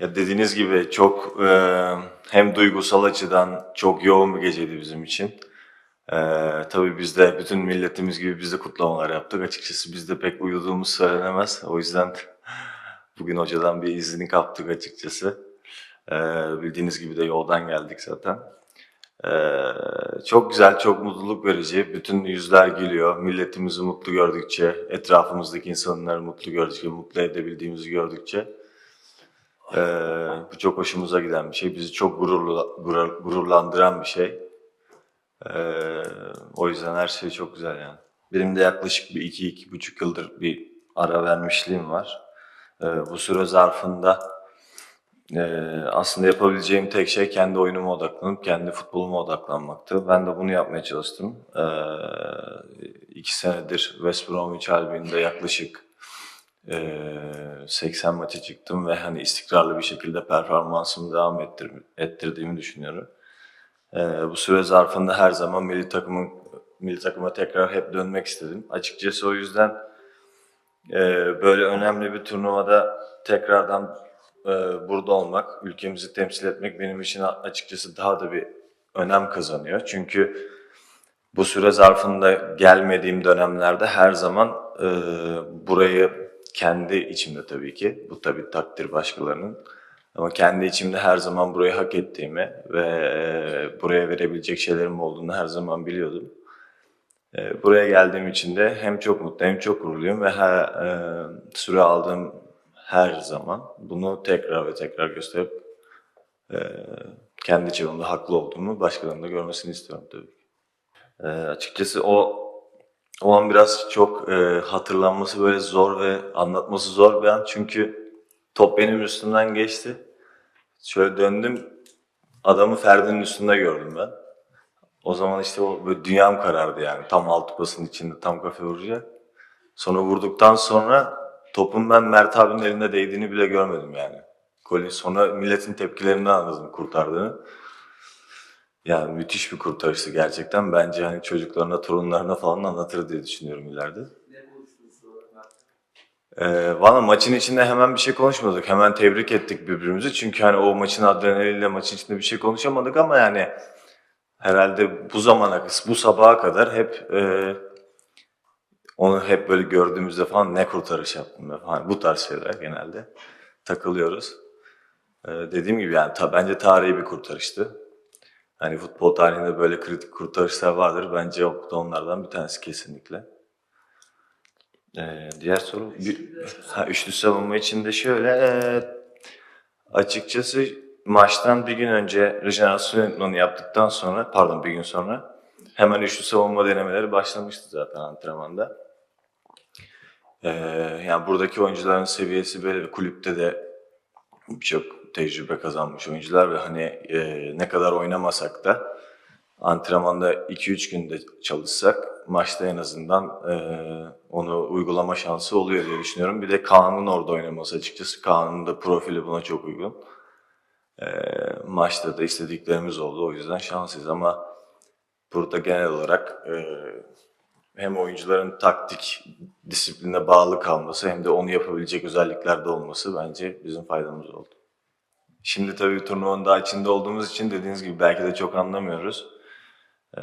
Ya dediğiniz gibi çok e, hem duygusal açıdan çok yoğun bir geceydi bizim için. E, tabii biz de bütün milletimiz gibi biz de kutlamalar yaptık. Açıkçası biz de pek uyuduğumuz söylenemez. O yüzden bugün hocadan bir izni kaptık açıkçası. E, bildiğiniz gibi de yoldan geldik zaten. E, çok güzel, çok mutluluk verici. Bütün yüzler gülüyor. Milletimizi mutlu gördükçe, etrafımızdaki insanları mutlu gördükçe, mutlu edebildiğimizi gördükçe ee, bu çok hoşumuza giden bir şey. Bizi çok gururlu, gurur- gururlandıran bir şey. Ee, o yüzden her şey çok güzel yani. Benim de yaklaşık bir iki, iki buçuk yıldır bir ara vermişliğim var. Ee, bu süre zarfında e, aslında yapabileceğim tek şey kendi oyunuma odaklanıp kendi futboluma odaklanmaktı. Ben de bunu yapmaya çalıştım. Ee, iki senedir West Bromwich Albion'da yaklaşık 80 maça çıktım ve hani istikrarlı bir şekilde performansımı devam ettir, ettirdiğimi düşünüyorum. Bu süre zarfında her zaman milli takımın milli takıma tekrar hep dönmek istedim. Açıkçası o yüzden böyle önemli bir turnuvada tekrardan burada olmak, ülkemizi temsil etmek benim için açıkçası daha da bir önem kazanıyor. Çünkü bu süre zarfında gelmediğim dönemlerde her zaman burayı kendi içimde tabii ki, bu tabii takdir başkalarının. Ama kendi içimde her zaman burayı hak ettiğimi ve e, buraya verebilecek şeylerim olduğunu her zaman biliyordum. E, buraya geldiğim için de hem çok mutlu hem çok gururluyum ve her, e, süre aldığım her zaman bunu tekrar ve tekrar gösterip kendi çapımda haklı olduğumu başkalarının da görmesini istiyorum tabii açıkçası o o an biraz çok e, hatırlanması böyle zor ve anlatması zor bir an. Çünkü top benim üstümden geçti. Şöyle döndüm, adamı Ferdi'nin üstünde gördüm ben. O zaman işte o böyle dünyam karardı yani. Tam alt pasın içinde, tam kafe vuracak. Sonra vurduktan sonra topun ben Mert abinin elinde değdiğini bile görmedim yani. Golü sonra milletin tepkilerinden anladım kurtardığını. Yani müthiş bir kurtarıştı gerçekten. Bence hani çocuklarına, torunlarına falan anlatır diye düşünüyorum ileride. Ee, Valla maçın içinde hemen bir şey konuşmadık. Hemen tebrik ettik birbirimizi. Çünkü hani o maçın adrenaliyle maçın içinde bir şey konuşamadık ama yani herhalde bu zamana, bu sabaha kadar hep e, onu hep böyle gördüğümüzde falan ne kurtarış yaptım falan. Bu tarz şeyler genelde takılıyoruz. Ee, dediğim gibi yani ta- bence tarihi bir kurtarıştı. Hani futbol tarihinde böyle kritik kurtarışlar vardır. Bence o da onlardan bir tanesi kesinlikle. Ee, diğer soru bir, ha, üçlü savunma için de şöyle e, açıkçası maçtan bir gün önce rejenerasyon idmanı yaptıktan sonra pardon bir gün sonra hemen üçlü savunma denemeleri başlamıştı zaten antrenmanda. Ee, yani buradaki oyuncuların seviyesi böyle kulüpte de birçok tecrübe kazanmış oyuncular ve hani e, ne kadar oynamasak da antrenmanda 2-3 günde çalışsak maçta en azından e, onu uygulama şansı oluyor diye düşünüyorum. Bir de Kaan'ın orada oynaması açıkçası. Kaan'ın da profili buna çok uygun. E, maçta da istediklerimiz oldu. O yüzden şanslıyız ama burada genel olarak e, hem oyuncuların taktik disipline bağlı kalması hem de onu yapabilecek özelliklerde olması bence bizim faydamız oldu. Şimdi tabii turnuvanın daha içinde olduğumuz için dediğiniz gibi belki de çok anlamıyoruz. Ee,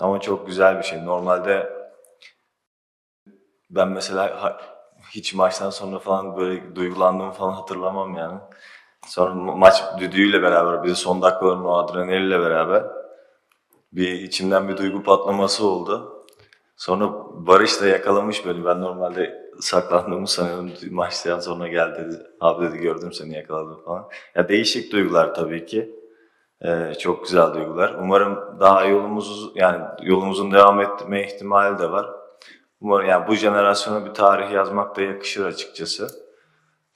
ama çok güzel bir şey. Normalde ben mesela hiç maçtan sonra falan böyle duygulandığımı falan hatırlamam yani. Sonra ma- maç düdüğüyle beraber bir de son dakikaların o adrenaliyle beraber bir içimden bir duygu patlaması oldu. Sonra Barış da yakalamış beni. Ben normalde saklandığımı sanıyordum. Maçtan sonra geldi dedi. Abi dedi gördüm seni yakaladım falan. Ya değişik duygular tabii ki. Ee, çok güzel duygular. Umarım daha yolumuz yani yolumuzun devam etme ihtimali de var. Umarım yani bu jenerasyona bir tarih yazmak da yakışır açıkçası.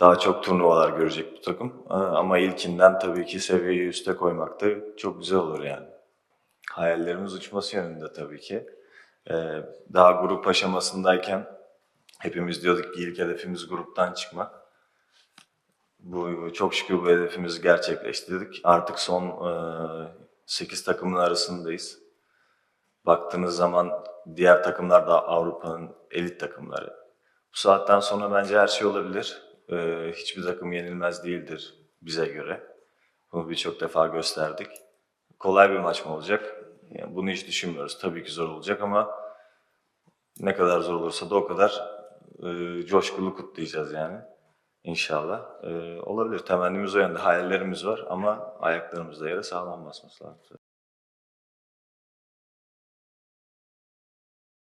Daha çok turnuvalar görecek bu takım. Ee, Ama ilkinden tabii ki seviyeyi üste koymak da çok güzel olur yani. Hayallerimiz uçması yönünde tabii ki. Ee, daha grup aşamasındayken hepimiz diyorduk ki ilk hedefimiz gruptan çıkmak. Bu çok şükür bu hedefimizi gerçekleştirdik. Artık son e, 8 takımın arasındayız. Baktığınız zaman diğer takımlar da Avrupa'nın elit takımları. Bu saatten sonra bence her şey olabilir. Ee, hiçbir takım yenilmez değildir bize göre. Bunu birçok defa gösterdik. Kolay bir maç mı olacak? Yani bunu hiç düşünmüyoruz. Tabii ki zor olacak ama ne kadar zor olursa da o kadar e, coşkulu kutlayacağız yani. İnşallah. Ee, olabilir. Temennimiz o yönde. Hayallerimiz var ama ayaklarımızda yere sağlam basması lazım.